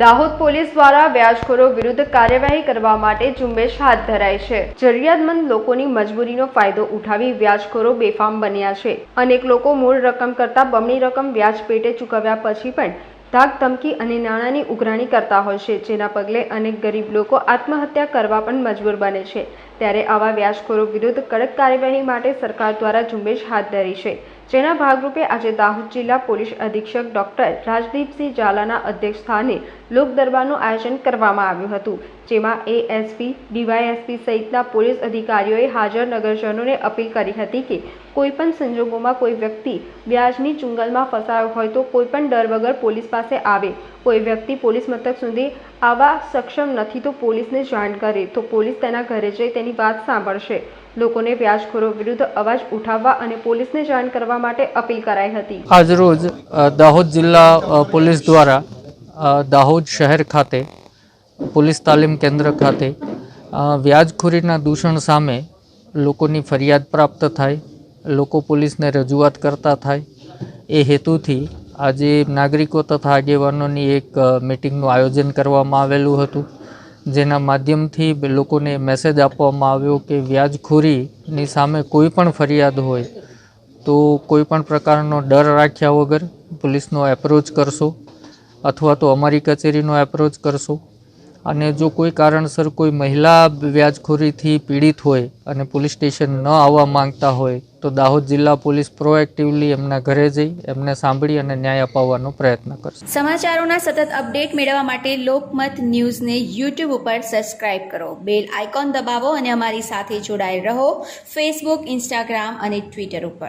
Dahod police દ્વારા વ્યાજખોરો વિરુદ્ધ કાર્યવાહી કરવા માટે ઝુંબેશ હાથ ધરાઈ છે. જરૂરિયાતમંદ લોકોની મજબૂરીનો ફાયદો ઉઠાવી વ્યાજખોરો બેફામ બન્યા છે. અનેક લોકો મૂળ રકમ કરતાં બમણી રકમ વ્યાજ પેટે ચૂકવ્યા પછી પણ ધાક ધમકી અને નાણાંની ઉઘરાણી કરતા હોય છે, જેના પગલે અનેક ગરીબ લોકો આત્મહત્યા કરવા પણ મજબૂર બને છે. ત્યારે આવા વ્યાજખોરો વિરુદ્ધ કડક કાર્યવાહી માટે સરકાર દ્વારા ઝુંબેશ હાથ ધરી છે. જેના ભાગરૂપે આજે દાહોદ જિલ્લા પોલીસ અધિક્ષક ડોક્ટર રાજદીપસિંહ ઝાલાના અધ્યક્ષ સ્થાને લોક દરબારનું આયોજન કરવામાં આવ્યું હતું, જેમાં એએસપી, ડીવાયએસપી સહિતના પોલીસ અધિકારીઓએ હાજર નગરજનોને અપીલ કરી હતી કે કોઈપણ સંજોગોમાં કોઈ વ્યક્તિ વ્યાજની ચુંગલમાં ફસાયો હોય તો કોઈપણ ડર વગર પોલીસ પાસે આવે. કોઈ વ્યક્તિ પોલીસ મથક સુધી આવવા સક્ષમ નથી તો પોલીસને જાણ કરે. તો પોલીસ તેના ઘરે જઈ તેની વાત સાંભળશે. લોકોને વ્યાજખોરો વિરુદ્ધ અવાજ ઉઠાવવા અને પોલીસને જાણ કરવા માટે અપીલ કરાઈ હતી. આજરોજ દાહોદ જિલ્લા પોલીસ દ્વારા દાહોદ શહેર ખાતે, પોલીસ તાલીમ કેન્દ્ર ખાતે વ્યાજખોરીના દૂષણ સામે લોકોની ફરિયાદ પ્રાપ્ત થાય, લોકો પોલીસને રજૂઆત કરતા થાય. એ હેતુથી આજે નાગરિકો તથા આગેવાનોની એક મિટિંગનું આયોજન કરવામાં આવેલું હતું. જેના માધ્યમથી લોકોને મેસેજ આપવામાં આવ્યો કે વ્યાજખોરીની સામે કોઈ પણ ફરિયાદ હોય તો કોઈ પણ પ્રકારનો ડર રાખ્યા વગર પોલીસનો એપ્રોચ કરશો અથવા તો અમારી કચેરીનો એપ્રોચ કરશો. અને જો કોઈ કારણસર કોઈ મહિલા વ્યાજખોરીથી પીડિત હોય અને પોલીસ સ્ટેશન ન આવવા માંગતા હોય, તો દાહોદ જિલ્લા પોલીસ પ્રોએક્ટિવલી એમના ઘરે જઈ એમને સાંભળી અને ન્યાય અપાવવાનો પ્રયત્ન કરશે. સમાચારોના સતત અપડેટ મેળવવા માટે લોકમત ન્યૂઝને યુટ્યુબ ઉપર સબસ્ક્રાઇબ કરો. બેલ આઇકોન દબાવો અને અમારી સાથે જોડાયેલ રહો ફેસબુક, ઇન્સ્ટાગ્રામ અને ટ્વિટર ઉપર.